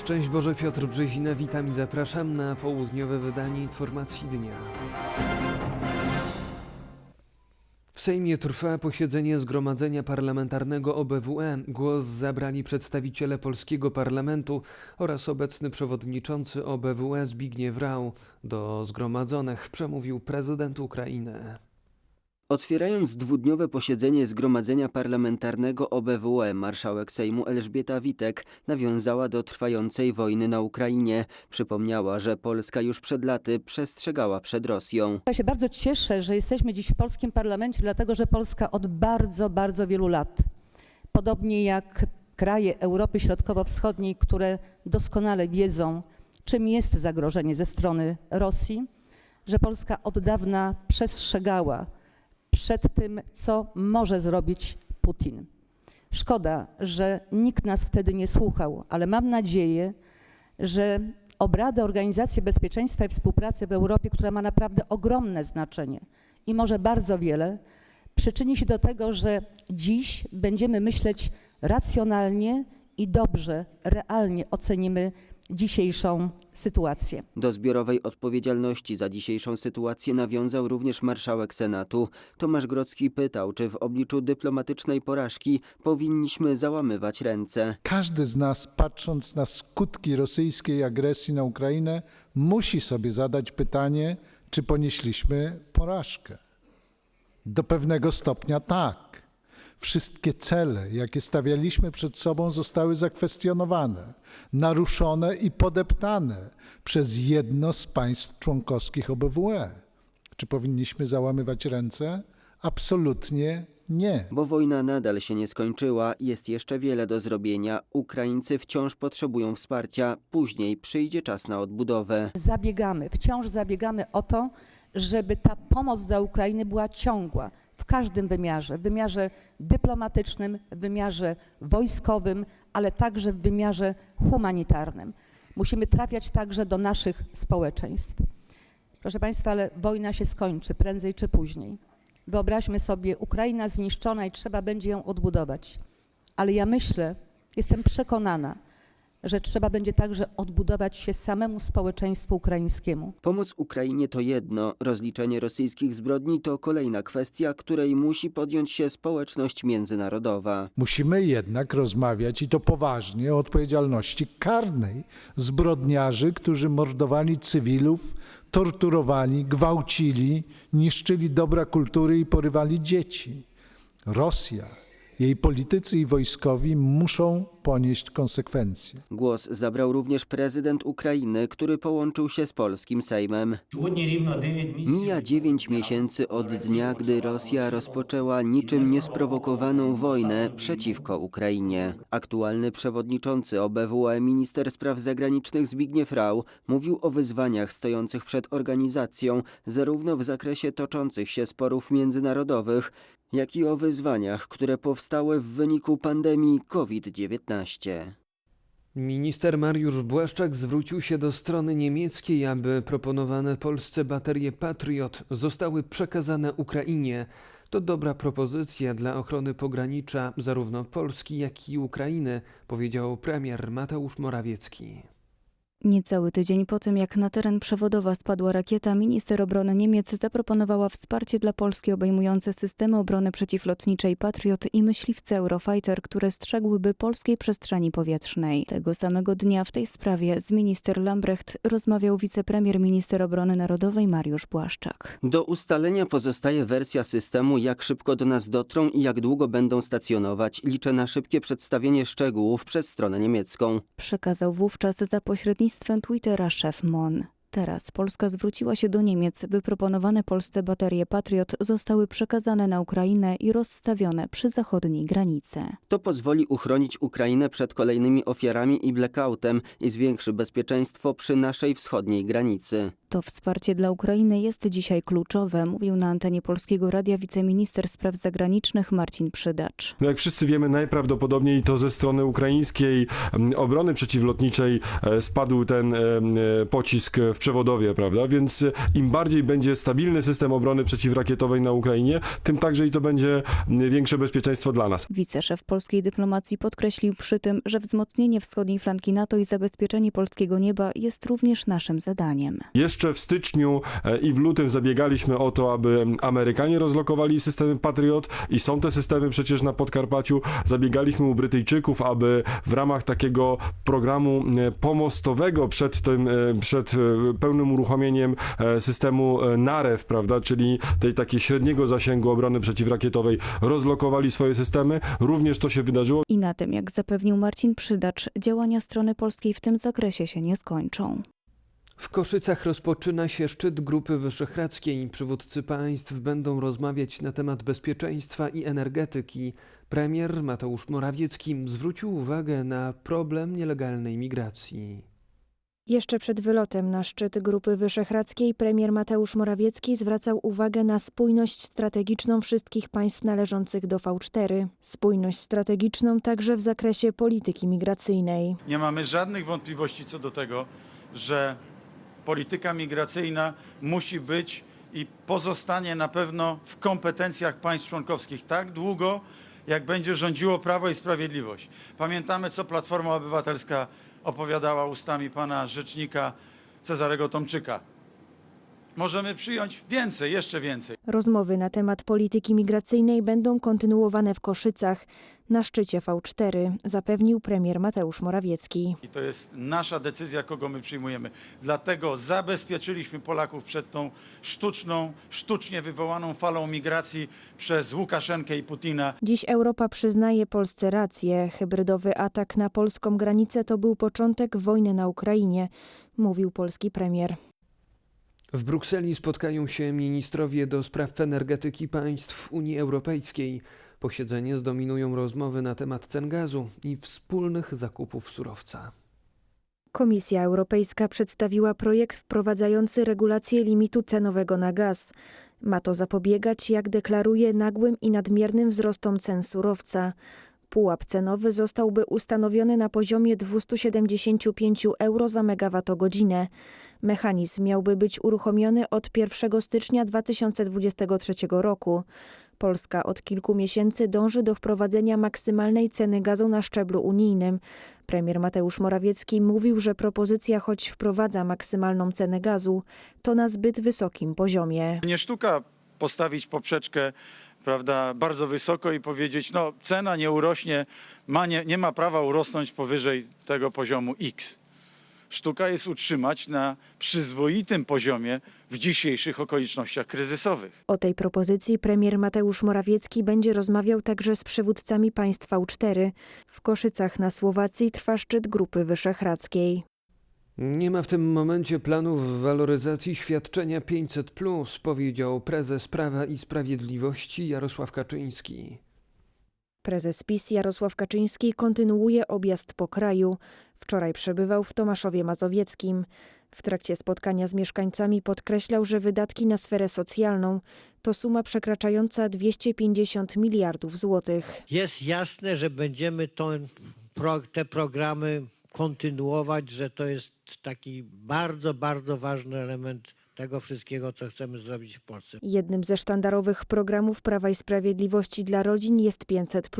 Szczęść Boże, Piotr Brzezina, witam i zapraszam na południowe wydanie informacji dnia. W Sejmie trwa posiedzenie Zgromadzenia Parlamentarnego OBWE. Głos zabrali przedstawiciele polskiego parlamentu oraz obecny przewodniczący OBWE Zbigniew Rau. Do zgromadzonych przemówił prezydent Ukrainy. Otwierając dwudniowe posiedzenie Zgromadzenia Parlamentarnego OBWE, marszałek Sejmu Elżbieta Witek nawiązała do trwającej wojny na Ukrainie. Przypomniała, że Polska już przed laty przestrzegała przed Rosją. Ja się bardzo cieszę, że jesteśmy dziś w polskim parlamencie, dlatego że Polska od bardzo, bardzo wielu lat, podobnie jak kraje Europy Środkowo-Wschodniej, które doskonale wiedzą, czym jest zagrożenie ze strony Rosji, że Polska od dawna przestrzegała przed tym, co może zrobić Putin. Szkoda, że nikt nas wtedy nie słuchał, ale mam nadzieję, że obrady Organizacji Bezpieczeństwa i Współpracy w Europie, która ma naprawdę ogromne znaczenie i może bardzo wiele, przyczyni się do tego, że dziś będziemy myśleć racjonalnie i dobrze, realnie ocenimy dzisiejszą sytuację. Do zbiorowej odpowiedzialności za dzisiejszą sytuację nawiązał również marszałek Senatu. Tomasz Grodzki pytał, czy w obliczu dyplomatycznej porażki powinniśmy załamywać ręce. Każdy z nas, patrząc na skutki rosyjskiej agresji na Ukrainę, musi sobie zadać pytanie, czy ponieśliśmy porażkę. Do pewnego stopnia tak. Wszystkie cele, jakie stawialiśmy przed sobą, zostały zakwestionowane, naruszone i podeptane przez jedno z państw członkowskich OBWE. Czy powinniśmy załamywać ręce? Absolutnie nie. Bo wojna nadal się nie skończyła, jest jeszcze wiele do zrobienia. Ukraińcy wciąż potrzebują wsparcia, później przyjdzie czas na odbudowę. Zabiegamy, wciąż zabiegamy o to, żeby ta pomoc dla Ukrainy była ciągła w każdym wymiarze, w wymiarze dyplomatycznym, w wymiarze wojskowym, ale także w wymiarze humanitarnym. Musimy trafiać także do naszych społeczeństw. Proszę Państwa, ale wojna się skończy prędzej czy później. Wyobraźmy sobie, Ukraina zniszczona i trzeba będzie ją odbudować. Ale ja myślę, jestem przekonana, że trzeba będzie także odbudować się samemu społeczeństwu ukraińskiemu. Pomoc Ukrainie to jedno, rozliczenie rosyjskich zbrodni to kolejna kwestia, której musi podjąć się społeczność międzynarodowa. Musimy jednak rozmawiać i to poważnie o odpowiedzialności karnej zbrodniarzy, którzy mordowali cywilów, torturowali, gwałcili, niszczyli dobra kultury i porywali dzieci. Rosja, jej politycy i wojskowi muszą ponieść konsekwencje. Głos zabrał również prezydent Ukrainy, który połączył się z polskim Sejmem. Mija dziewięć miesięcy od dnia, gdy Rosja rozpoczęła niczym niesprowokowaną wojnę przeciwko Ukrainie. Aktualny przewodniczący OBWE minister spraw zagranicznych Zbigniew Rau mówił o wyzwaniach stojących przed organizacją zarówno w zakresie toczących się sporów międzynarodowych, jak i o wyzwaniach, które powstały w wyniku pandemii COVID-19. Minister Mariusz Błaszczak zwrócił się do strony niemieckiej, aby proponowane Polsce baterie Patriot zostały przekazane Ukrainie. To dobra propozycja dla ochrony pogranicza zarówno Polski, jak i Ukrainy, powiedział premier Mateusz Morawiecki. Niecały tydzień po tym, jak na teren przewodowa spadła rakieta, minister obrony Niemiec zaproponowała wsparcie dla Polski obejmujące systemy obrony przeciwlotniczej Patriot i myśliwce Eurofighter, które strzegłyby polskiej przestrzeni powietrznej. Tego samego dnia w tej sprawie z minister Lambrecht rozmawiał wicepremier minister obrony narodowej Mariusz Błaszczak. Do ustalenia pozostaje wersja systemu, jak szybko do nas dotrą i jak długo będą stacjonować. Liczę na szybkie przedstawienie szczegółów przez stronę niemiecką. Przekazał wówczas za pośrednictwem Twittera szef MON. Teraz Polska zwróciła się do Niemiec, by proponowane Polsce baterie Patriot zostały przekazane na Ukrainę i rozstawione przy zachodniej granicy. To pozwoli uchronić Ukrainę przed kolejnymi ofiarami i blackoutem i zwiększy bezpieczeństwo przy naszej wschodniej granicy. To wsparcie dla Ukrainy jest dzisiaj kluczowe, mówił na antenie Polskiego Radia wiceminister spraw zagranicznych Marcin Przydacz. No jak wszyscy wiemy, najprawdopodobniej to ze strony ukraińskiej m, obrony przeciwlotniczej e, spadł ten e, e, pocisk w przewodowie, prawda? Więc im bardziej będzie stabilny system obrony przeciwrakietowej na Ukrainie, tym także i to będzie większe bezpieczeństwo dla nas. Wiceszef polskiej dyplomacji podkreślił przy tym, że wzmocnienie wschodniej flanki NATO i zabezpieczenie polskiego nieba jest również naszym zadaniem. Jeszcze w styczniu e, i w lutym zabiegaliśmy o to, aby Amerykanie rozlokowali systemy Patriot i są te systemy przecież na Podkarpaciu. Zabiegaliśmy u Brytyjczyków, aby w ramach takiego programu e, pomostowego przed tym, e, przed pełnym uruchomieniem systemu NAREW, prawda, czyli tej takiej średniego zasięgu obrony przeciwrakietowej, rozlokowali swoje systemy. Również to się wydarzyło. I na tym, jak zapewnił Marcin Przydacz, działania strony polskiej w tym zakresie się nie skończą. W Koszycach rozpoczyna się szczyt Grupy Wyszehradzkiej. Przywódcy państw będą rozmawiać na temat bezpieczeństwa i energetyki. Premier Mateusz Morawiecki zwrócił uwagę na problem nielegalnej migracji. Jeszcze przed wylotem na szczyt Grupy Wyszehradzkiej premier Mateusz Morawiecki zwracał uwagę na spójność strategiczną wszystkich państw należących do V4. Spójność strategiczną także w zakresie polityki migracyjnej. Nie mamy żadnych wątpliwości co do tego, że polityka migracyjna musi być i pozostanie na pewno w kompetencjach państw członkowskich tak długo, jak będzie rządziło Prawo i Sprawiedliwość. Pamiętamy, co Platforma Obywatelska opowiadała ustami pana rzecznika Cezarego Tomczyka. Możemy przyjąć więcej, jeszcze więcej. Rozmowy na temat polityki migracyjnej będą kontynuowane w Koszycach na szczycie V4, zapewnił premier Mateusz Morawiecki. I to jest nasza decyzja, kogo my przyjmujemy. Dlatego zabezpieczyliśmy Polaków przed tą sztuczną, sztucznie wywołaną falą migracji przez Łukaszenkę i Putina. Dziś Europa przyznaje Polsce rację. Hybrydowy atak na polską granicę to był początek wojny na Ukrainie, mówił polski premier. W Brukseli spotkają się ministrowie do spraw energetyki państw Unii Europejskiej. Posiedzenie zdominują rozmowy na temat cen gazu i wspólnych zakupów surowca. Komisja Europejska przedstawiła projekt wprowadzający regulację limitu cenowego na gaz. Ma to zapobiegać, jak deklaruje, nagłym i nadmiernym wzrostom cen surowca. Pułap cenowy zostałby ustanowiony na poziomie 275 euro za megawattogodzinę. Mechanizm miałby być uruchomiony od 1 stycznia 2023 roku. Polska od kilku miesięcy dąży do wprowadzenia maksymalnej ceny gazu na szczeblu unijnym. Premier Mateusz Morawiecki mówił, że propozycja, choć wprowadza maksymalną cenę gazu, to na zbyt wysokim poziomie. Nie sztuka postawić poprzeczkę prawda, bardzo wysoko i powiedzieć, no cena nie urośnie, ma, nie, nie ma prawa urosnąć powyżej tego poziomu X. Sztuka jest utrzymać na przyzwoitym poziomie w dzisiejszych okolicznościach kryzysowych. O tej propozycji premier Mateusz Morawiecki będzie rozmawiał także z przywódcami państwa U4. W Koszycach na Słowacji trwa szczyt Grupy Wyszehradzkiej. Nie ma w tym momencie planów waloryzacji świadczenia 500, powiedział prezes Prawa i Sprawiedliwości Jarosław Kaczyński. Prezes PiS Jarosław Kaczyński kontynuuje objazd po kraju. Wczoraj przebywał w Tomaszowie Mazowieckim. W trakcie spotkania z mieszkańcami podkreślał, że wydatki na sferę socjalną to suma przekraczająca 250 miliardów złotych. Jest jasne, że będziemy to, te programy kontynuować, że to jest taki bardzo, bardzo ważny element tego wszystkiego, co chcemy zrobić w Polsce. Jednym ze sztandarowych programów Prawa i Sprawiedliwości dla rodzin jest 500.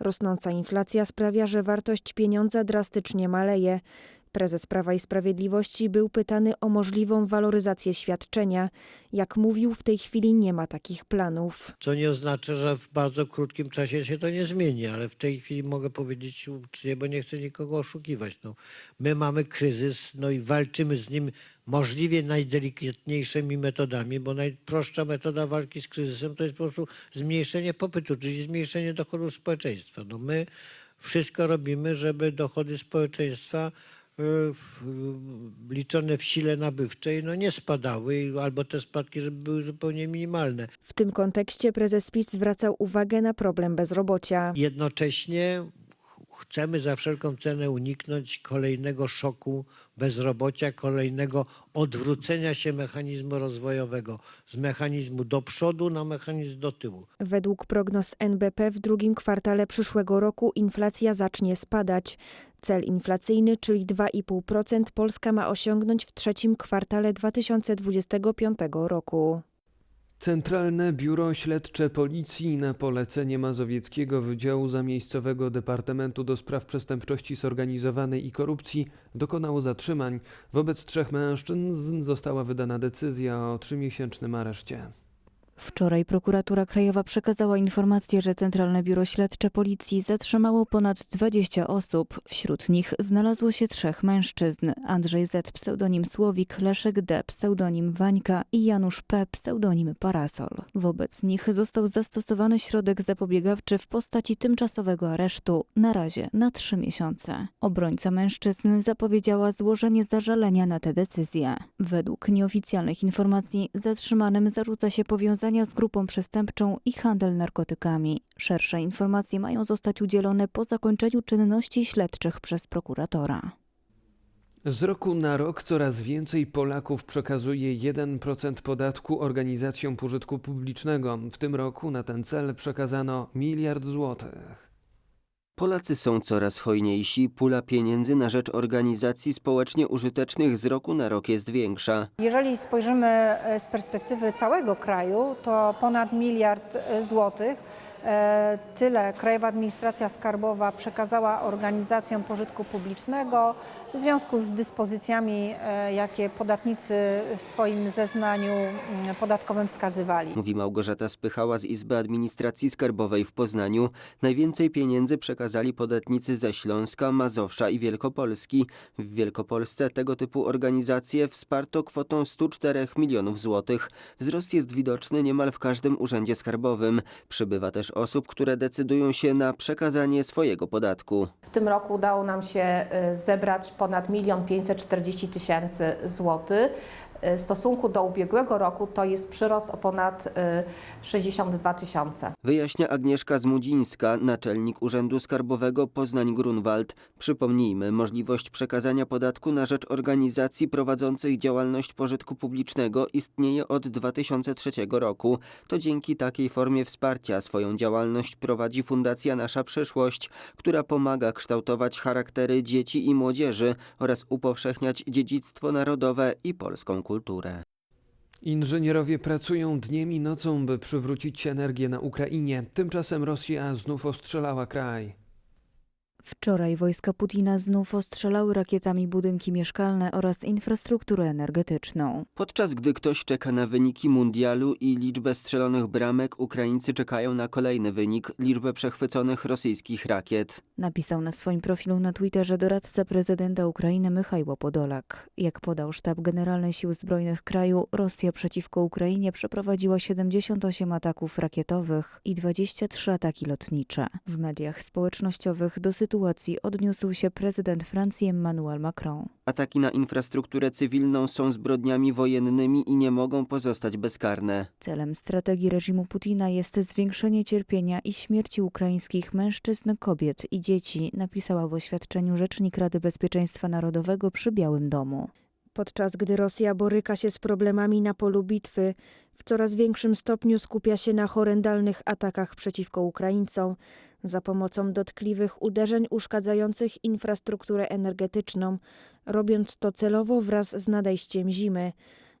Rosnąca inflacja sprawia, że wartość pieniądza drastycznie maleje. Prezes Prawa i Sprawiedliwości był pytany o możliwą waloryzację świadczenia. Jak mówił, w tej chwili nie ma takich planów. Co nie oznacza, że w bardzo krótkim czasie się to nie zmieni, ale w tej chwili mogę powiedzieć uczciwie, bo nie chcę nikogo oszukiwać. No, my mamy kryzys, no i walczymy z nim możliwie najdelikatniejszymi metodami, bo najprostsza metoda walki z kryzysem to jest po prostu zmniejszenie popytu, czyli zmniejszenie dochodów społeczeństwa. No my wszystko robimy, żeby dochody społeczeństwa liczone w sile nabywczej no nie spadały albo te spadki żeby były zupełnie minimalne. W tym kontekście prezes PiS zwracał uwagę na problem bezrobocia. Jednocześnie chcemy za wszelką cenę uniknąć kolejnego szoku bezrobocia, kolejnego odwrócenia się mechanizmu rozwojowego z mechanizmu do przodu na mechanizm do tyłu. Według prognoz NBP w drugim kwartale przyszłego roku inflacja zacznie spadać. Cel inflacyjny, czyli 2,5%, Polska ma osiągnąć w trzecim kwartale 2025 roku. Centralne Biuro Śledcze Policji na polecenie Mazowieckiego Wydziału Zamiejscowego Departamentu do Spraw Przestępczości Zorganizowanej i Korupcji dokonało zatrzymań. Wobec trzech mężczyzn została wydana decyzja o trzymiesięcznym areszcie. Wczoraj prokuratura krajowa przekazała informację, że Centralne Biuro Śledcze Policji zatrzymało ponad 20 osób. Wśród nich znalazło się trzech mężczyzn: Andrzej Z, pseudonim Słowik, Leszek D, pseudonim Wańka i Janusz P, pseudonim Parasol. Wobec nich został zastosowany środek zapobiegawczy w postaci tymczasowego aresztu, na razie na trzy miesiące. Obrońca mężczyzn zapowiedziała złożenie zażalenia na tę decyzję. Według nieoficjalnych informacji zatrzymanym zarzuca się powiązania z grupą przestępczą i handel narkotykami. Szersze informacje mają zostać udzielone po zakończeniu czynności śledczych przez prokuratora. Z roku na rok coraz więcej Polaków przekazuje 1% podatku organizacjom pożytku publicznego. W tym roku na ten cel przekazano miliard złotych. Polacy są coraz hojniejsi, pula pieniędzy na rzecz organizacji społecznie użytecznych z roku na rok jest większa. Jeżeli spojrzymy e, z perspektywy całego kraju, to ponad miliard e, złotych. E, Tyle Krajowa Administracja Skarbowa przekazała organizacjom pożytku publicznego w związku z dyspozycjami, e, jakie podatnicy w swoim zeznaniu mm, podatkowym wskazywali. Mówi Małgorzata Spychała z Izby Administracji Skarbowej w Poznaniu. Najwięcej pieniędzy przekazali podatnicy ze Śląska, Mazowsza i Wielkopolski. W Wielkopolsce tego typu organizacje wsparto kwotą 104 milionów złotych. Wzrost jest widoczny niemal w każdym urzędzie skarbowym. Przybywa też osób, które decydują się na przekazanie swojego podatku. W tym roku udało nam się y, zebrać ponad 1 540 tysięcy złotych. Y, W stosunku do ubiegłego roku to jest przyrost o ponad y, 62 tysiące. Wyjaśnia Agnieszka Zmudzińska, naczelnik Urzędu Skarbowego Poznań-Grunwald. Przypomnijmy, możliwość przekazania podatku na rzecz organizacji prowadzących działalność pożytku publicznego istnieje od 2003 roku. To dzięki takiej formie wsparcia swoją działalność prowadzi Fundacja Nasza Przyszłość, która pomaga kształtować charaktery dzieci i młodzieży oraz upowszechniać dziedzictwo narodowe i polską kulturę. Inżynierowie pracują dniem i nocą, by przywrócić energię na Ukrainie. Tymczasem Rosja znów ostrzelała kraj. Wczoraj wojska Putina znów ostrzelały rakietami budynki mieszkalne oraz infrastrukturę energetyczną. Podczas gdy ktoś czeka na wyniki mundialu i liczbę strzelonych bramek, Ukraińcy czekają na kolejny wynik liczbę przechwyconych rosyjskich rakiet. Napisał na swoim profilu na Twitterze doradca prezydenta Ukrainy Mychajło Podolak. Jak podał sztab generalny sił zbrojnych kraju, Rosja przeciwko Ukrainie przeprowadziła 78 ataków rakietowych i 23 ataki lotnicze. W mediach społecznościowych do sytuacji odniósł się prezydent Francji Emmanuel Macron. Ataki na infrastrukturę cywilną są zbrodniami wojennymi i nie mogą pozostać bezkarne. Celem strategii reżimu Putina jest zwiększenie cierpienia i śmierci ukraińskich mężczyzn, kobiet i dzieci, napisała w oświadczeniu rzecznik Rady Bezpieczeństwa Narodowego przy Białym Domu. Podczas gdy Rosja boryka się z problemami na polu bitwy, w coraz większym stopniu skupia się na horrendalnych atakach przeciwko Ukraińcom za pomocą dotkliwych uderzeń uszkadzających infrastrukturę energetyczną, robiąc to celowo wraz z nadejściem zimy.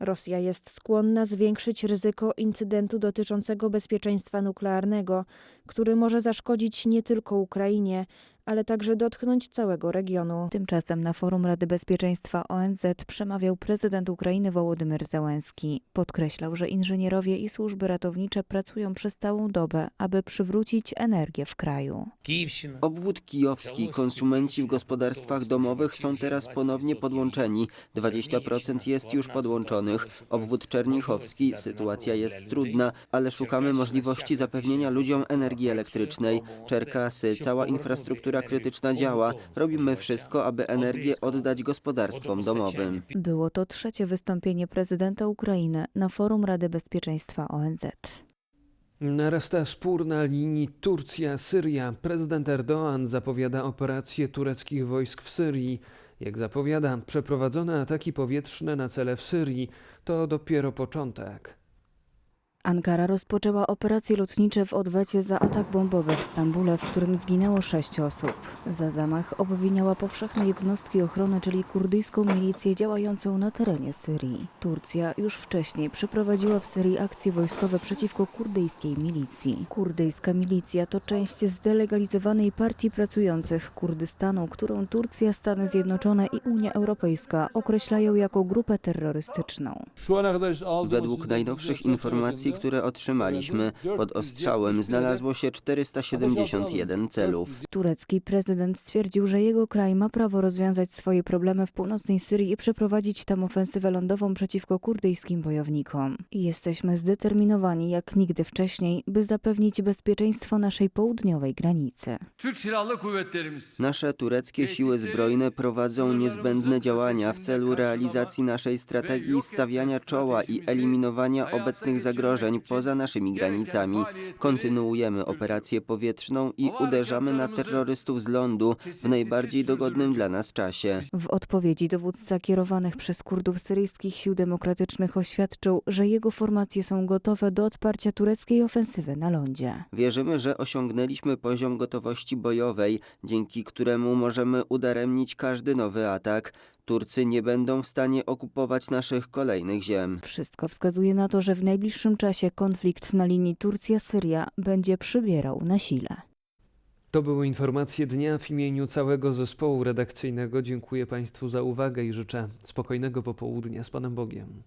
Rosja jest skłonna zwiększyć ryzyko incydentu dotyczącego bezpieczeństwa nuklearnego, który może zaszkodzić nie tylko Ukrainie, ale także dotknąć całego regionu. Tymczasem na forum Rady Bezpieczeństwa ONZ przemawiał prezydent Ukrainy Wołodymyr Zełenski. Podkreślał, że inżynierowie i służby ratownicze pracują przez całą dobę, aby przywrócić energię w kraju. Obwód kijowski, konsumenci w gospodarstwach domowych są teraz ponownie podłączeni. 20% jest już podłączonych. Obwód czernichowski, sytuacja jest trudna, ale szukamy możliwości zapewnienia ludziom energii elektrycznej. Czerkasy, cała infrastruktura krytyczna działa. Robimy wszystko, aby energię oddać gospodarstwom domowym. Było to trzecie wystąpienie prezydenta Ukrainy na forum Rady Bezpieczeństwa ONZ. Narasta spór na linii Turcja-Syria. Prezydent Erdoğan zapowiada operację tureckich wojsk w Syrii. Jak zapowiada, przeprowadzone ataki powietrzne na cele w Syrii to dopiero początek. Ankara rozpoczęła operacje lotnicze w odwecie za atak bombowy w Stambule, w którym zginęło sześć osób. Za zamach obwiniała powszechne jednostki ochrony, czyli kurdyjską milicję działającą na terenie Syrii. Turcja już wcześniej przeprowadziła w Syrii akcje wojskowe przeciwko kurdyjskiej milicji. Kurdyjska milicja to część zdelegalizowanej partii pracujących Kurdystanu, którą Turcja, Stany Zjednoczone i Unia Europejska określają jako grupę terrorystyczną. Według najnowszych informacji, które otrzymaliśmy, pod ostrzałem znalazło się 471 celów. Turecki prezydent stwierdził, że jego kraj ma prawo rozwiązać swoje problemy w północnej Syrii i przeprowadzić tam ofensywę lądową przeciwko kurdyjskim bojownikom. Jesteśmy zdeterminowani jak nigdy wcześniej, by zapewnić bezpieczeństwo naszej południowej granicy. Nasze tureckie siły zbrojne prowadzą niezbędne działania w celu realizacji naszej strategii stawiania czoła i eliminowania obecnych zagrożeń poza naszymi granicami. Kontynuujemy operację powietrzną i uderzamy na terrorystów z lądu w najbardziej dogodnym dla nas czasie. W odpowiedzi dowódca kierowanych przez Kurdów syryjskich sił demokratycznych oświadczył, że jego formacje są gotowe do odparcia tureckiej ofensywy na lądzie. Wierzymy, że osiągnęliśmy poziom gotowości bojowej, dzięki któremu możemy udaremnić każdy nowy atak. Turcy nie będą w stanie okupować naszych kolejnych ziem. Wszystko wskazuje na to, że w najbliższym czasie konflikt na linii Turcja-Syria będzie przybierał na sile. To były informacje dnia w imieniu całego zespołu redakcyjnego. Dziękuję Państwu za uwagę i życzę spokojnego popołudnia z Panem Bogiem.